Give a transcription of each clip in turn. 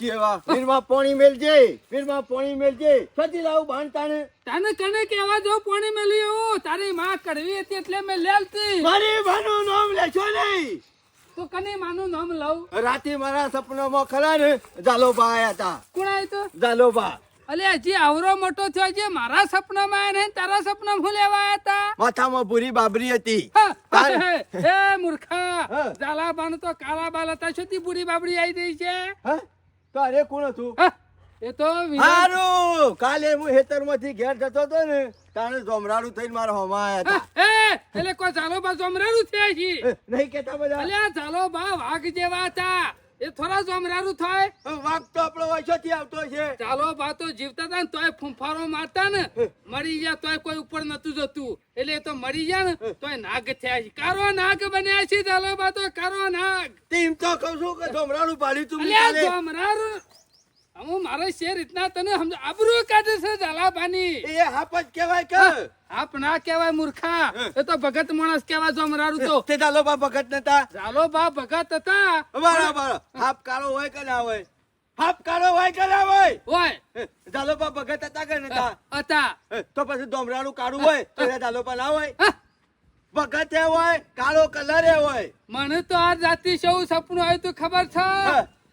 એવા ફીરમાં પાણી મેલજે ફીરમાં પાણી મેલજે. સતી લાવું બાંધતાને તને કને કેવા જો પાણી મેલી એવું? તારી માં કડવી હતી એટલે મેં લેલતી. મારી બાનું નામ લેશો નહીં. તો કને માનું નામ લઉં? રાતે મારા સપનામાં ખરા ને જાલોબા આયા હતા. કોણ તો? જાલોબા અલે હજી આવરો મોટો થયો છે મારા સપનામાં નહીં તારા સપના હું લેવા હતા માથામાં પૂરી બાબરી હતી. હે મૂર્ખા. ઝાલા બાનું તો કાળા બાલ હતા છતી પૂરી બાબરી આવી ગઈ છે? હા? તો અરે કોણ હતું? એ તો હારું કાલે હું હેતરમાંથી ઘેર જતો હતો ને તારે જોમરાડું થઈને મારા હોમાં આવ્યા હતા. એટલે કોઈ ઝાલો બા જોમરાડું થયા છે નહીં કેતા બધા. અલ્યા ઝાલો બા વાઘ જેવા હતા. એ થોડા જમરારું થાય. વાત તો આપણો વર્ષોથી આવતો છે. ચાલો વાતો જીવતા હતા ને તોય ફૂંફારો મારતા ને મરી ગયા તોય કોઈ ઉપર નતું જતું. એટલે એ તો મરી ગયા ને તોય નાગ થયા છે. કારો નાગ બન્યા છે ચાલો બા કારો નાગ. તેમ તો કહું છું કે જમરારું પાડ્યું તું જોમરારું હું મારો શેર ઇતના તને સમજ આબરૂ કાઢે છે ઝાલાબાની. એ હાપજ જ કહેવાય કે. આપ ના કહેવાય મૂર્ખા. એ તો ભગત માણસ કહેવાય જોમરારું તો. તે જાલોબા ભગત નતા. ઝાલો બા ભગત હતા. બરાબર હાફ કાળો હોય કે ના હોય? હાફ કાળો હોય કે ના હોય? હોય. જાલોબા ભગત હતા કે નતા? હતા. તો પછી ડોમરાનું કાળું હોય તો એ જાલોબા ના હોય? ભગત એ હોય કાળો કલર એ હોય. મને તો આ જાતિ સૌ સપનું આવ્યું તું ખબર છે?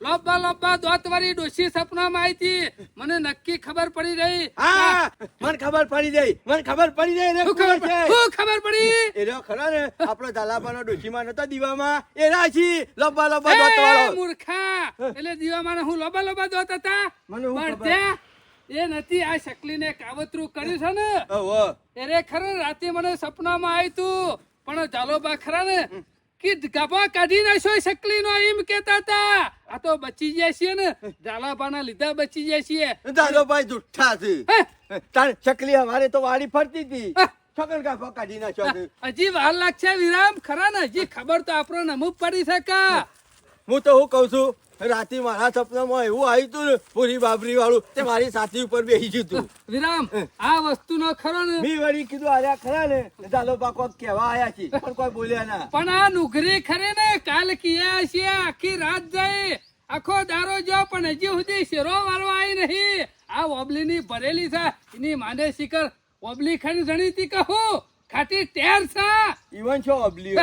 હા. લોબા લોબા દોત વાળી ડોશી સપનામાં આવી હતી. મને નક્કી ખબર પડી રહી. હા મને ખબર પડી જાય મને ખબર પડી જાય ને ખબર છે. પડી? શું ખબર પડી? એ રો ખરો ને આપણો ઝાલાબાનો ડોશીમાં નતો દીવામાં. એ રાજી લબ્બા લબ્બા દોત વાળો મૂર્ખા. એટલે દીવામાં હું લોબા લોબા દોત હતા. મને હું ખબર. એ નથી આ શકલીને કાવતરું કર્યું છે ને. ઓહો. અરે ખરો રાતે મને સપનામાં આવ્યું તું. પણ જાલોબા ખરા ને કે ગાભા કાઢી નાખ્યો શકલી નો એમ કેતા હતા. આ તો બચી જાય છે ને. ઝાલાબાના લીધા બચી જાય છે. જાલોભાઈ જુઠ્ઠા છે. તાર ચકલી અમારે તો વાડી ફરતી હતી. હજી વાર લાગશે વિરામ? ખરા ને? હજી ખબર તો આપણો નમુક પડી શકે. હું. તો હું કઉ છું રાતે મારા સપનામાં એવું આવ્યું તું ને પૂરી બાબરી વાળું તે મારી સાથી ઉપર બેસી ગયું તું. વિરામ આ વસ્તુનો ખરો ને. મી વળી કીધું આર્યા ખરા ને ચાલો પાકો કેવા આયા છે પણ કોઈ બોલ્યા ના. પણ આ નુગરી ખરી ને કાલ કિયા છે આખી રાત જાય. આખો દારો જો પણ હજી સુધી શેરો વાળો આવી નહીં. આ ઓબલીની ભરેલી છે એની માને શિખર. ઓબલી ખરી જણીતી કહું ખાટી ટેર છે. ઈવન છો ઓબલી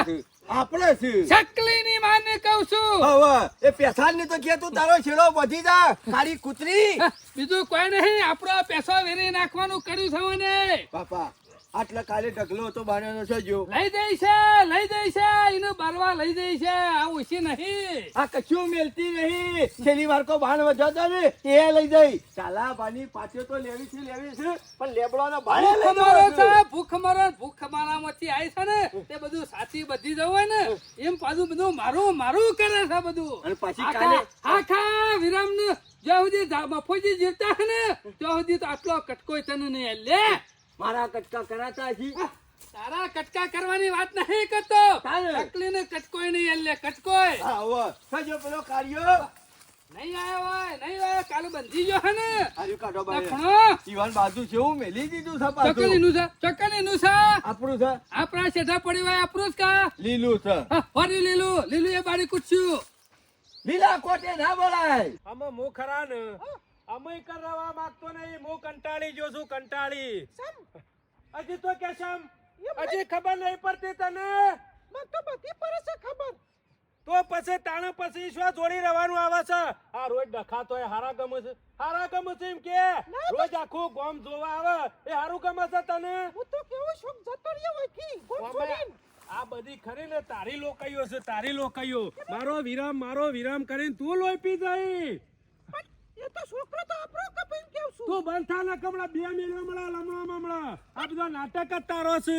આપણે છે શકલીની માને કહું છું. હવે એ પેસાડની તો કે તું તારો છેડો વધી જા ખાલી કૂતરી. બીજું કોઈ નહીં. આપણો પેસો વેરી નાખવાનું કર્યું છે મને. પાપા આટલા કાલે ઢગલો હતો બાણેનો છે જો લઈ જઈ છે લઈ જઈ છે એનું બારવા લઈ જઈ છે આ ઓછી નહીં. આ કશું મેલતી નહીં. છેલ્લી વાર કો બાણ વધ્યો ને એ લઈ જઈ. ચાલા બાની પાછો તો લેવી છે લેવી છે પણ લેબડો ના લઈ જવાનો છે. ભૂખ મરો ભૂખ મારામાંથી આવી છે ને તે બધું સાચી બધી જવું હોય ને એમ પાછું બધું મારું મારું કરે છે બધું. અને પાછી કાલે- આખા વિરામ ને જ્યાં સુધી મફોજી જીવતા છે ને ત્યાં સુધી તો આટલો કટકો તને નહીં લે મારા કટકા કરાતા છે. તારા કટકા કરવાની વાત નહીં કરતો. ચકલી ને કટકોય નહીં એટલે કટકોય. હા સજો પેલો કાર્યો. નહીં આવ્યો હોય નહીં આવ્યો કાલુ બંધી ગયો હે ને? આર્યું કાઢો બાય જીવન બાજુ છે હું મેલી દીધું છે પાછું. ચકલીનું છે ચકલીનું છે. આપણું છે? આપણા શેઠા પડી હોય આપણું જ કા? લીલું છે. હા, લીલું. લીલું એ બારી કૂચ્યું લીલા કોટે ના બોલાય. આમાં હું ખરા ને? અમે કરવા માંગતો નહીં હું કંટાળી જો છું કંટાળી. હજી તો કે સમ હજી ખબર નહીં પડતી તને? તો બધી પડે છે ખબર. તો પછી તાણે પછી શું જોડી રહેવાનું આવે છે? આ રોજ ડખાતો હોય હારા ગમે છે. હારા ગમે છે એમ કે. રોજ આખું ગોમ જોવા આવે. એ હારું ગમે છે તને? હું તો કેવો શોખ જતો રહ્યો હોય આ બધી ખરી ને તારી લોકાઈઓ છે તારી લોકાઈઓ. મારો વિરામ મારો વિરામ કરીને તું લોહી પી જઈ તું બંધ થા ને કમળા બે મિનિટ હમણાં લમણા હમણાં આ બધા નાટક જ તારો છે.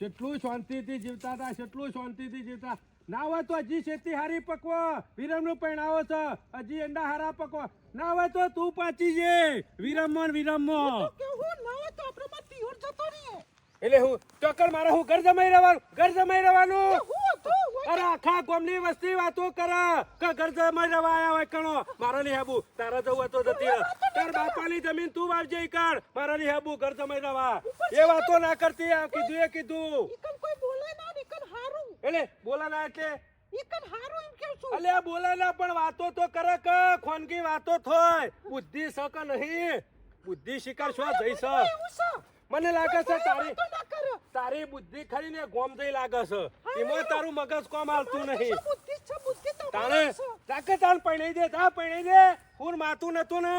જેટલું શાંતિથી જીવતા હતા જેટલું શાંતિથી જીવતા. ના હોય તો હજી શેતી હારી પકવો વિરમનું પહેણાવો છે. હજી એંડા હારા પકવો. ના હોય તો તું પાછી જે વિરમમાં ને વિરમમાં. એટલે હું ચોકર મારે હું ઘર જમાઈ રહેવાનું ઘર જમાઈ રહેવાનું. અરે આખા ગામની વસ્તી વાતો કરે. કે ઘર જમાઈ રહેવા આયા હોય કણો. મારા ની હેબુ તારા જવું હતો જતી તાર બાપાની જમીન તું વાવજે કણ. મારા ની હેબુ ઘર જમાઈ રવા. એ વાતો ના કરતી આ કીધું એ કીધું. એટલે બોલા ના એટલે? અલે બોલા ના પણ વાતો તો કરે કે ખોનગી વાતો થોય. બુદ્ધિ સક નહીં. બુદ્ધિ શિકાર શું જઈ છે મને લાગે છે તારી તારી બુદ્ધિ ખરી ને ગોમ જઈ લાગે છે. એમાં તારું મગજ કોમ હાલતું નહીં. તાણે તાકે તાણ પૈણી દે તા પૈણી દે. હું માતું નતું ને.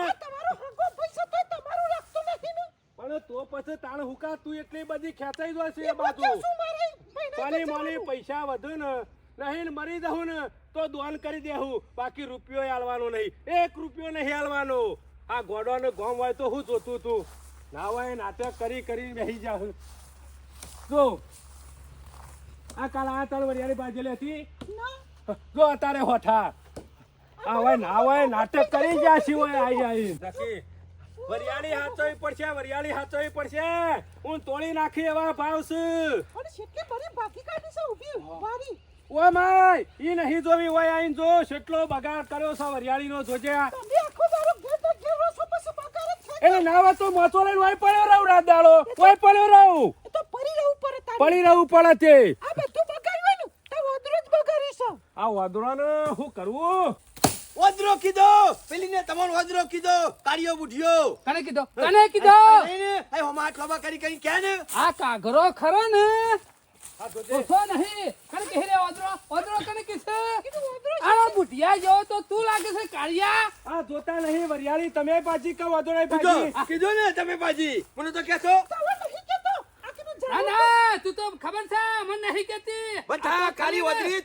પણ તો પછી તાણ હુકા તું એટલી બધી ખેંચાઈ જાય છે એ બાજુ. પાણી મારી? પૈસા વધુ ને નહીં મરી દઉં ને તો દોન કરી દેવું બાકી રૂપિયો હાલવાનો નહીં. એક રૂપિયો નહીં હાલવાનો આ ગોડો ને ગોમ હોય તો હું જોતું તું. ના હોય નાટક કરી કરી બેસી જાઉં. જો આ કાલ આ તાર વરિયાળી બાજેલી હતી. જો અત્યારે હોઠા. આ ના હોય નાટક કરી ગયા છે હોય આઈ આઈ. વરિયાળી હાચોવી પડશે વરિયાળી હાચોવી પડશે. હું તોડી નાખી એવા ભાવ છે. ઓ માય ઈ નહીં જોવી હોય આઈને જો. શેટલો બગાડ કર્યો છે વરિયાળી નો જોજે બગાડ એટલે નાવા તો મોચો લઈને હોય પડ્યો રહું રાત દાડો. હોય પડ્યો રહું. પડી રહું પડે તે. આ વાદળાને શું કરવું વાદરો કીધો. પેલીને તમારો વાદરો કીધો. કાળિયો બુઢિયો. કને કીધો? કને કીધો? ને, એ હોમાં ખોબા કરી કરી કે ને? આ કાગરો ખરો ને. આ ઓછો નહીં. કને કહે રે ઓદરો ઓદરો કને કીધે આ બુઢિયા તો તું લાગે છે કાળિયા? આ જોતા નહીં વરિયાળી તમે પાછી કે વાદળાઈ કીધો. કીધું ને તમે પાજી મને તો કહેશો. ના ના તું તો ખબર છે મને નહીં કેતી બધા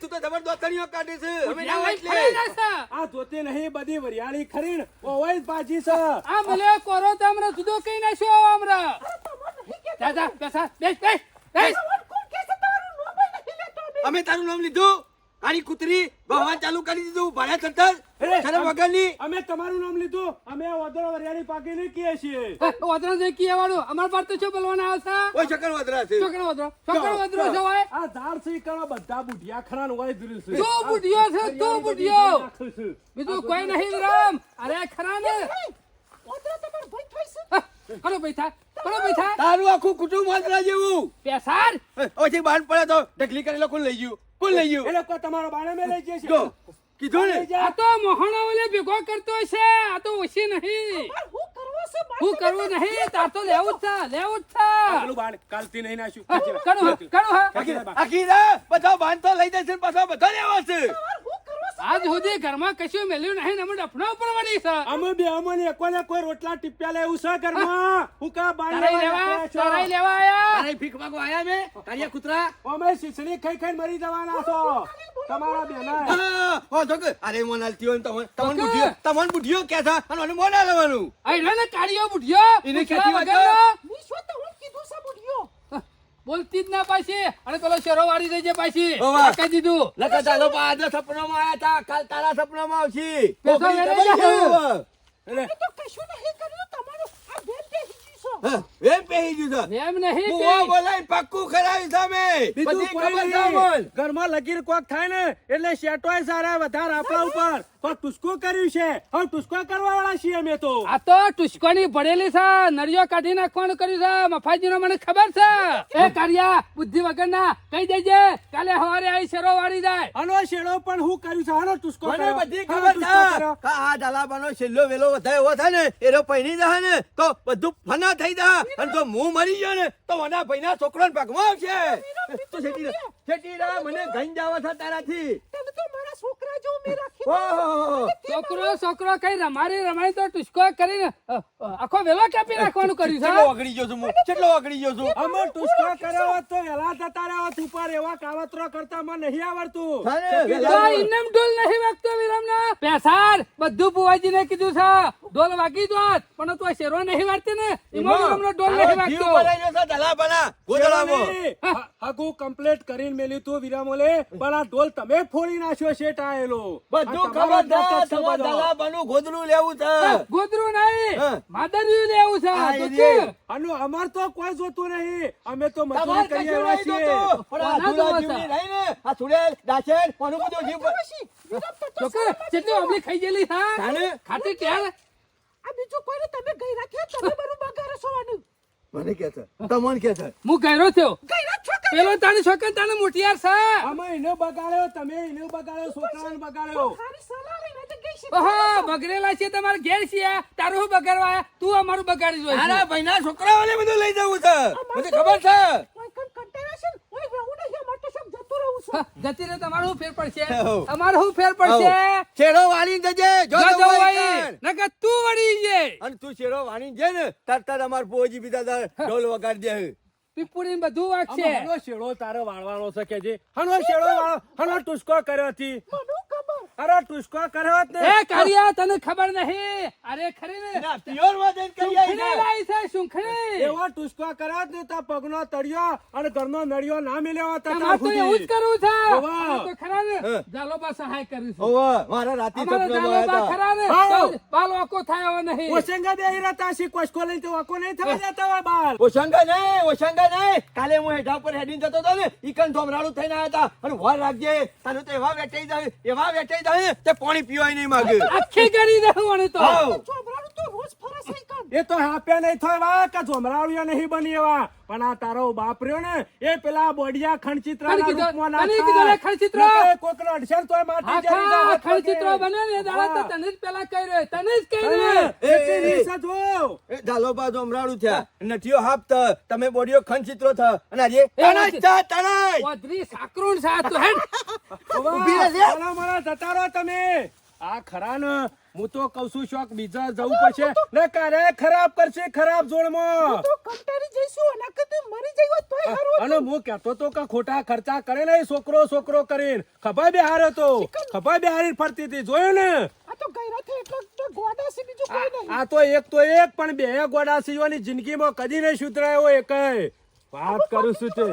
તું તો જબરદસ્ત તણીઓ કાઢે છે. ના હોય. આ જોતી નહીં બધી વરિયાળી ખરી ને ઓવાય જ પાછી છે. આ મળ્યો કોરો તો હમણાં જુદો કઈ નાખ્યો હમણાં. દાદા બેસા બેસ બેસ બેસ. અમે તારું નામ લીધું? કાળી કુતરી ભગવાન ચાલુ કરી દીધું. ભાડે ચડતર એ, શરમ વગરની અમે તમારું નામ લીધું. અમે આ વરિયાળી પાકી ને કીએ છીએ. ઓદરો જે કીએ વાળું અમાર પર તો શું બોલવાના આવશે ઓય ચકર વદરા છે. ચકર ઓદરો ચકર ઓદરો છે હોય આ ધાર છે કણા બધા બુઢિયા ખરા નું વાય ધર્યું છે તું બુઢિયો છે તો બુઢિયો. બીજું કોઈ નહીં રામ. અરે ખરા ને હા, કરો પૈસા કરો પૈસા તારું આખું કુટુંબ વદરા જેવું. પેસાર ઓછી બહાર પડે તો ઢગલી કરેલો કોણ લઈ ગયું? કોણ લઈ ગયું? એ લોકો તમારો બાણે મેં લઈ જશે જો. કીધું ને? આ તો મોહણો ઓલે ભેગો કરતો છે આ તો ઓછી નહીં. હું કરવું નહીં. તાર તો લેવું જ છે લેવું જ છે પેલું બાણ કાલથી નહીં નાખ્યું. આખી- રાત બધા લઈ જશે ને પાછા બધા લેવા છે. આજ સુધી ઘરમાં કશું મેલ્યું નહીં અમે ડફનો ઉપર વળી છે. અમે બે અમને કોને કોઈ રોટલા ટીપ્યા લેવું છે ઘરમાં? હું. કા બાણ તરાઈ લેવા? તરાઈ લેવા આયા. અરે ભીખ માંગવા આયા મે તારિયા કૂતરા? અમે શીસડી ખાઈ ખાઈ મરી જવાના છો. તમારા બેના. હા, અરે મોન આલતી હોય ને તમને. તમને બુઢિયો તમને બુઢિયો કે છે અને મને મોન આલવાનું આયલો ને કાળિયો બુઢિયો એને પૂછવા ખેતી વાત વગરનો. બોલતી જ ના પાછી. અને પેલો શેરો વાળી દેજે પાછી. કહી દીધું. નકર ચાલો પા આજે સપનામાં આયા તા કાલ તારા સપનામાં આવશે. પેસો મેરે જાવ અરે તો કશું નહીં કર્યું એટલે હા, એમ પહેરી દીધો. એમ નહીં હું બોલાઈને પાક્કું સામે. બીજું કોઈ નહીં. ઘરમાં લગીર કોક થાય ને એટલે શેટોય સારા વધાર આપણા ઉપર. પણ ટુસ્કો કર્યું છે. હવે ટુસ્કો કરવા વાળા છીએ અમે તો. આ તો ટુસ્કોની ભરેલી છે. નળિયો કાઢી નાખવાનું કર્યું છે? મફાજીનો મને ખબર છે. એ કાળિયા બુદ્ધિ વગર ના કહી દેજે. કાલે સવારે આવી શેરો વાળી જાય. અનો શેરો પણ હું કર્યું છે? આનો ટુસ્કો મને બધી ખબર છે. કર્યો. આ ડાલાબાનો છેલ્લો વેલો વધારે એવો થાય ને એનો પહેરી જાય ને તો બધું ફના થઈ જા અને તો હું મરી ગયો ને તો મને ભાઈના છોકરાને પગમાં છે. તો શેઠી રા- રા, મને ગઈ જાવ છે તારાથી. છોકરો છોકરો કઈ રમારી રમાઈ તો ટુસકો કરીને આખો વેલો કાપી નાખવાનું કર્યું કેટલો છે વગડી ગયો છું હું કેટલો ઓગળી ગયો છું. અમે ટુસ્કો કર્યો હોત તો વેલા જતા રહ્યા હોત ઉપર એવા કાવતરો કરતા મને નહીં આવડતું. ઇન્નમ ડોલ નહીં વાગતો વિરમના. પેસાર બધું બુવાજીને કીધું છે ઢોલ વાગી જોત પણ તું આ શેરો નહીં વાળતી ને. એમાં હમણાં ઢોલ નહીં જીવ વાગતો પડાઈ ગયો છે ધલાભાના, ગોદડામાં. શેરોની, હગું કરીને મેલ્યું તું વીરામોલે. પણ આ ઢોલ તમે ફોડી નાખ્યો છે ટાયેલો બધું આ તમારો ખબર છે, નાટક છે તમારે બધો. ધલાભાનું ગોદડું લેવું છે. ગોદરું નહીં. માદરિયું લેવું છે. હા, તું એ કે? રે. આનું અમાર તો કોઈ જોતું નહીં. અમે તો મજૂરી કરી આવ્યા છીએ. પણ આ ને, આ કોનું બધું જીવ ખાઈ ગયેલી હા? ખાતી ટેલ આ બીજું કોઈને તમે ગઈ રાખ્યા? તમે બરું બગાડો સોવાનું. મને કે છે. તમને કે છે. હું થયો. ગઈ છો પેલો તારી છોકરા તાને મોટિયાર છે. અમે એને બગાડ્યો તમે એને બગાડ્યો છોકરાને બગાડ્યો. ઓહો બગડેલા છે તમારે ઘેર છે. તારું શું બગાડવા આયા? તું અમારું બગાડી જોઈ ભાઈના છોકરાઓને બધું લઈ જવું છે. મને ખબર છે. કોઈ કંટાળે છે જતું રહું છે? જતી રે તમારો શું ફેર પડશે? તમારો અમારું શું ફેર પડશે? છેડો શેરો જજે જો જો નકર તું વળી જે. અને તું છેડો વાણી જે ને તાર તાર અમાર પોજી બીજા દાર ઢોલ વગાડ દે પીપુડી બધું વાગશે. હણો શેડો તારે વાળવાનો છે કે જે? હણો શેડો વાળો હણો ટુસકો કર્યો હતી. અરે ટુસકો કરો તે એ કરિયા તને ખબર નહીં? અરે ખરી ને. ના પ્યોર વજન કરિયા કહી લાઈ છે. લાવી એવો ટુસકો કરો ને તો પગનો તળિયો અને ઘરનો નળિયો ના મિલ્યો તમારે અત્યાર તો એવું જ કરું છે. તો ખરા ને જાલો બા સહાય કરીશું. ઓવો મારા રાતી સપનામાં જાલોબા આવ્યા ખરા ને બાલ ઓકો થાય નહીં. ઓશંગા બેહી રહેતા હશે, કોસકો લઈ તો ઓકો નહીં થવા જતો હોય બાર. ઓશંગા નહીં ઓશંગા નહીં. કાલે હું હેઠા ઉપર હેડીન જતો તો ને ઈકન ધોમરાળું થઈને આયા હતા. અને વાર રાખજે તને તો એવા વેટાઈ જાય એવા વેટાઈ જાય ને તે પાણી પીવાય નહીં માગે. આખી કરી દઉં અને તો હાઉ. તો રોજ ફરસ એ તો હાપ્યા નહીં થાય વા કે ઝોમરાવળિયા નહીં બની એવા. પણ આ તારો બાપ રહ્યો ને એ પેલા બોડિયા ખણચિત્રાના ખણી રૂપમાં ના કીધું. ખણચિત્ર. નકર એ અડસર તોય માટી જરી જાય હાથ બને ને દાડા તો તને જ પેલા કહી રહ્યો તને જ કહી રહ્યો એટલી. રીસ જ થયા. નઠીઓ હાપ તમે બોડિયો ખણચિત્રો થ. અને આજે એ તણાઈ નથી. થા, સાકરુણ સા તું હેડ. ઊભી ઊભી મારા જતા રહો તમે. આ ખરા ને હું તો કઉ છું શોખ બીજા જવું પડશે. ને કારે ખરાબ કરશે ખરાબ જોડમાં. તો કંટાળી જઈશું અને કે મરી જઈ તોય હારું અને હું કહેતો તો કે ખોટા ખર્ચા કરે ને છોકરો છોકરો કરીને. ખભા બે હાર્યો તો ખભા બે હારી ફરતી હતી જોયું ને? આ તો ગઈ એટલો ગોડા છે બીજું કોઈ નહીં. આ તો એક તો એક પણ બે ગોડા સિવાયની જિંદગીમાં કદી નહીં સુધરાયો એકેય વાત કરું છું તે.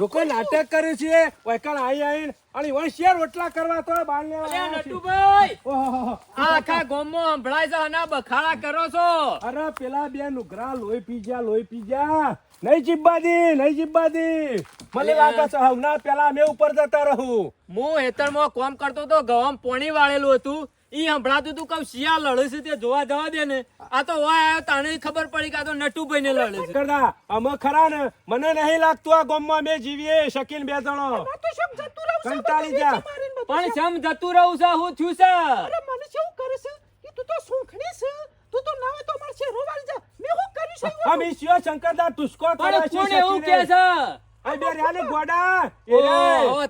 લોકો નાટક કરે છે વૈકણ આઈ આઈને. અને વણ શેર રોટલા કરવા તો બાર લેવા નટુભાઈ! આ આખા ગોમો સંભળાય છે અને બખાડા કરો છો. અરે પેલા બે નુગરા લોહી પી ગયા લોહી પી ગયા નહીં જીબ્બાદી નહીં જીબ્બાદી મને લાગે છે હવના પેલા મેં ઉપર જતા રહું. હું હેતરમાં કામ કરતો તો ગવામ પોણી વાળેલું હતું. ઈ સંભળાતું તું કઉ શિયા લડે છે તે જોવા જવા દે ને. આ તો વાય આવ્યો તાણે ખબર પડી કે આ તો નટુભાઈ ને લડે છે. કરતા અમે ખરા ને? મને નહીં લાગતું આ ગામમાં અમે જીવીએ શકીન બે જણો. તું તો સબ જતું રહું છે? કંટાળી જા. પણ જમ જતું રહું છે? હું થયું છે? અરે મને શું કરે છે? કે તું તો સુખણી છે. તું તો ના તો માર રોવાળી જા. મેં હું કર્યું છે? અમે શિયો શંકરદા ટુસ્કો કરે છે કોણ એવું કે છે?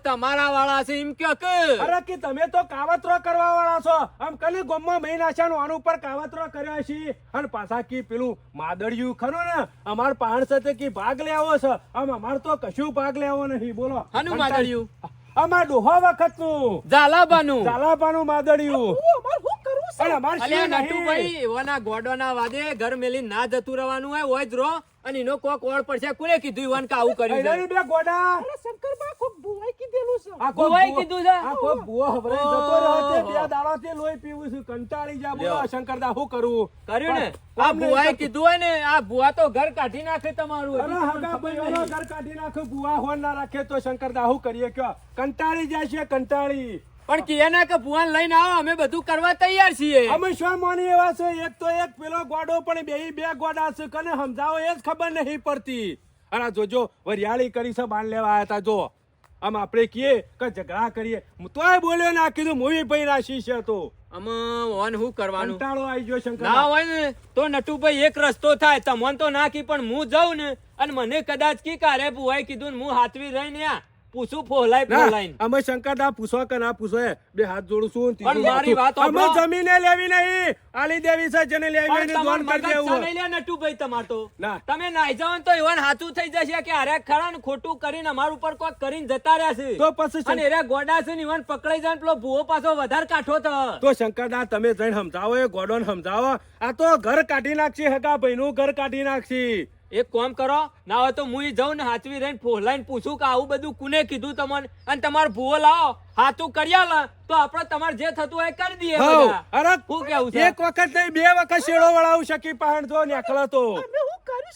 તમારા વાળા છે એમ કયો કે? અરે કે તમે તો કાવતરો કરવા વાળા છો. આમ કને ગોમમાં મહિના છે આનું ઉપર કાવતરો કર્યો છે. અને પાછા કી પેલું માદળિયું ખરું ને અમાર પાણ સાથે કી ભાગ લેવો છે. આમ અમાર તો કશું ભાગ લેવો નહીં બોલો. હાનું માદળિયું? અમાર ડોહા વખતનું ઝાલાબાનું. ઝાલાબાનું માદળિયું. હું અમાર હું કરું છે અને અમાર અલ્યા શું નટુભાઈ એવાના ગોડોના વાદે ઘર મેલી ના જતું રહેવાનું હોય હોય જ રહો. અને એનો કોક ઓળ પડશે. કોને કીધું ઈવન કે આવું કર્યું છે? બે ગોડા. અરે શંકરબા ખૂબ બુવાઈ કીધેલું છે. આ કોઈ કીધું છે? આ કોઈ ભુવો હવરાઈ જતો રહ્યો છે, બે દાડાથી લોહી પીવું છું કંટાળી જા બોલો શંકરદા શું કરું? કર્યું ને? આ આમ નહીં ભુવાએ થતું. કીધું હોય ને આ ભુવા તો ઘર કાઢી નાખે તમારું અરે હગા. ઘર કાઢી નાખે બુઆ હોન ના રાખે તો શંકરદા શું કરીએ? કયો? કંટાળી જાય છે કંટાળી. પણ કહે ને કે ભુવાન લઈને આવો અમે બધું કરવા તૈયાર છીએ. અમે શું માની એવા છે? એક તો એક પેલો ગોડો પણ બે બે ગોડા છે. કને સમજાવો એ જ ખબર નહીં પડતી. આ જોજો વરિયાળી કરી છે બાન લેવા આવ્યા હતા જો આમ આપણે કહીએ કે ઝઘડા કરીએ. તોય બોલ્યો ના કીધું મૂવી ભાઈ રાશી છે તો. આમ ઓન હું કરવાનું? કંટાળો આવી ગયો શંકર ના હોય ને તો નટુભાઈ એક રસ્તો થાય. તમને તો ના કી પણ હું જાઉં ને. અને મને કદાચ કી કારે ભુવાઈ કીધું હું હાથવી રહીને આ. પૂછું ફોહલાય ફોલાઈ અમે શંકરદા પૂછો કે ના પૂછો બે હાથ જોડું છું પણ મારી વાત અમે જમીને લેવી નહીં. આલી દેવી છે જેને લેવી એને દોન કરી દેવું તમે લે નટુભાઈ તમાર તો. ના. તમે નાઈ જાવ તો એવન હાચું થઈ જશે કે અરે ખરા ને ખોટું કરીને અમાર ઉપર કોક કરીને જતા રહ્યા છે. તો પછી અને એરા ગોડા છે ને એવન પકડાઈ જાય પેલો ભૂવો પાછો વધારે કાઠો તો તો શંકરદા તમે જઈને સમજાવો એ ગોડોન સમજાવો. આ તો ઘર કાઢી નાખશે હકા ભાઈ નું ઘર કાઢી નાખશી. એક કોમ કરો ના હોય તો હું ઈ જાઉં ને હાચવી રહીને ફોહલાઈને પૂછું કે આવું બધું કુને કીધું તમને? અને તમારે ભૂવો લાવો હાથું કર્યા લા તો આપણે તમારે જે થતું હોય એ કરી દઈએ અરે હું કેવું છે? એક વખત નહીં બે વખત શેડો વળાવું શકી પહાડ જો નીકળો તો અમે હું કર્યું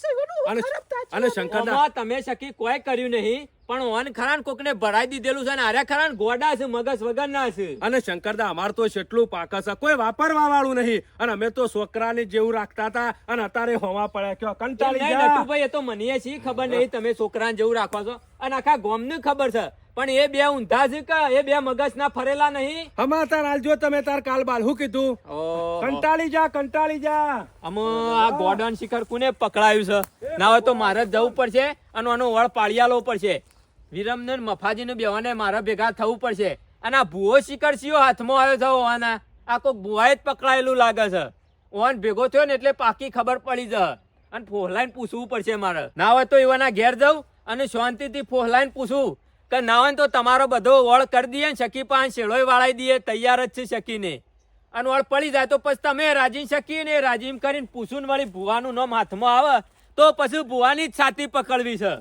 અને આમાં તમે શકી કોઈ કર્યું નહીં. પણ ઓન ખરા ને કોકને ભરાઈ દીધેલું છે ને આર્યા ખરા ને ગોડા છે મગજ વગરના છે. અને શંકરદા અમાર તો કેટલું પાક છે કોઈ વાપરવા વાળું નહીં. અને અમે તો છોકરાને જેવું રાખતા હતા અને અત્યારે હોવા પડ્યા કયો કંટાળી ગયા. નટુભાઈ, એ તો મને છે ખબર નહીં તમે છોકરાને જેવું રાખો છો. અને આખા ગામને ખબર છે. પણ એ બે ઊંધા છે કે એ બે મગજ ના ફરેલા નહીં? સમાચાર આલજો તમે તાર કાલ બાલ શું કીધું? કંટાળી જા કંટાળી જા. આમાં આ ગોડન શિખર કોને પકડાયું છે? ના હોય તો મારે જવું પડશે અને આનો વળ પાળિયાલો પડશે. વિરમને મફાજીનું બેવાને મારા ભેગા થવું પડશે. અને આ ભૂવો શિયો હાથમાં આવ્યો છે ઓવાના. આ કોઈ ભૂવાએ જ પકડાયેલું લાગે છે. ઓન ભેગો થયો ને એટલે પાકી ખબર પડી જ અને ફોહલાઈને પૂછવું પડશે મારે. ના હોય તો એવાના ઘેર જાઉં અને શાંતિથી ફોહલાઈને પૂછવું કે ના હોય તો તમારો બધો વળ કરી દઈએ ને શકી પાંચ શેળોય વાળાઈ દઈએ, તૈયાર જ છે શકીને. અને વળ પડી જાય તો પછી તમે રાજીમ શકીએ ને રાજીમ કરીને પૂછું ને વળી ભુવાનું નામ હાથમાં આવે તો પછી ભુવાની જ છાતી પકડવી છે.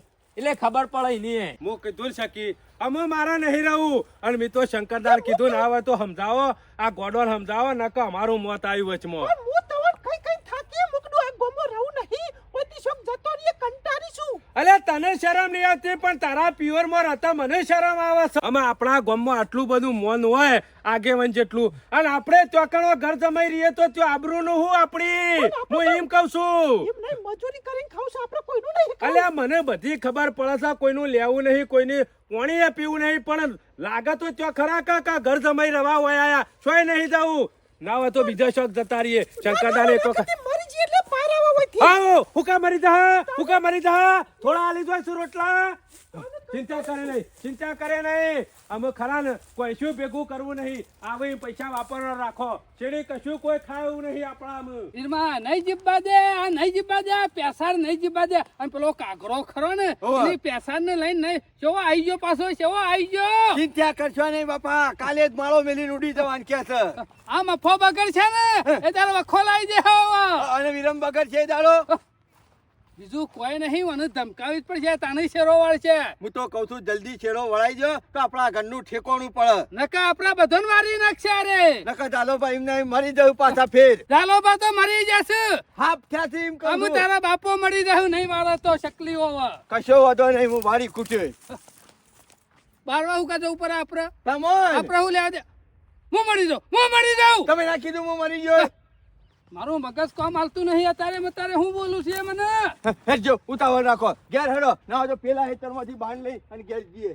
એટલે ખબર પડે નહીં. હું કીધું ને શકી અમે મારા નહીં રહું. અને મેં તો શંકરદાન કીધું ના આવે તો સમજાવો. આ ગોડોન સમજાવો નકર અમારું મોત આવ્યું વચમાં પણ હું તવન કઈ કઈ થાકી મુકડું આ ગોમો રહું નહીં કોઈ શોક જતો રહીએ કંટાળી છું અલે તને શરમ નહીં આવતી પણ તારા પ્યોરમાં રહેતા મને શરમ આવે છે. અમે આપણા ગામમાં આટલું બધું મોન હોય આગેવન જેટલું. અને આપણે ચોકણો ઘર જમાઈ રહીએ તો ત્યાં આબરૂ નું હું આપણી? હું એમ કઉ છું. મજૂરી કરીને ખાવ છું આપણે કોઈનું નહીં અલ્યા મને બધી ખબર પડે છે કોઈનું લેવું નહીં કોઈની કોણીએ પીવું નહીં પણ લાગે તો ત્યાં ખરા કાકા ઘર જમાઈ રવા હોય આયા. છોય નહીં જવું ના હોય તો બીજા શોખ જતા રહીએ. શંકરદાન એક વખત મરી જઈએ એટલે પાર આવા. આવો હુકા મરી જા હુકા મરી જા થોડા આલી જોઈ છું રોટલા. ચિંતા કરે નહીં ચિંતા કરે નહીં. અમે ખરા ને કોઈ શું ભેગું કરવું નહીં. આવી પૈસા વાપરવા રાખો. છેડી કશું કોઈ ખાવું નહીં આપણા ઈરમા નહીં જીબા દે આ નહીં જીબા દે પેસાર નહીં જીબા દે. અને પેલો કાગરો ખરો ને એ પેસાર ને લઈને નહીં. કેવો આઈ ગયો પાછો કેવો આઈ ગયો. ચિંતા કરશો નહીં બાપા કાલે જ માળો મેલીને ઉડી જવાનું કે છે. આ મફો બગર છે ને એ તારો વખો લાવી દે. અને વિરમ બગર છે તારો બીજું કોઈ નહીં મને ધમકાવી જ પડશે તાની શેરો વળશે હું તો કઉ છું જલ્દી શેરો વળાઈ જો તો આપણા ઘરનું ઠેકોણું પડે. નકા આપણા બધાને મારી નાખશે અરે નકા ભાઈ એમને મરી જવું પાછા ફેર. ચાલો બા તો મરી જશે. હાફ થયાથી એમ કહું હું તારા બાપો મળી રહ્યું નહીં મારો તો શકલી હોવા. કશો વાંધો નહીં હું મારી કૂટ્યો બારવા હું કાજો ઉપર આપરા? તમોન આપરા હું લેવા દે? હું મળી જાઉં હું મળી જાઉં. તમે ના કીધું હું મરી ગયો. મારું મગજ કામ હાલતું નહીં અત્યારે મેં તારે હું બોલું છું મને. હેડજો ઉતાવળ રાખો. ઘેર હેડો. ના જો પેલા હેતરમાંથી બાંધ લઈ અને ઘેર જઈએ.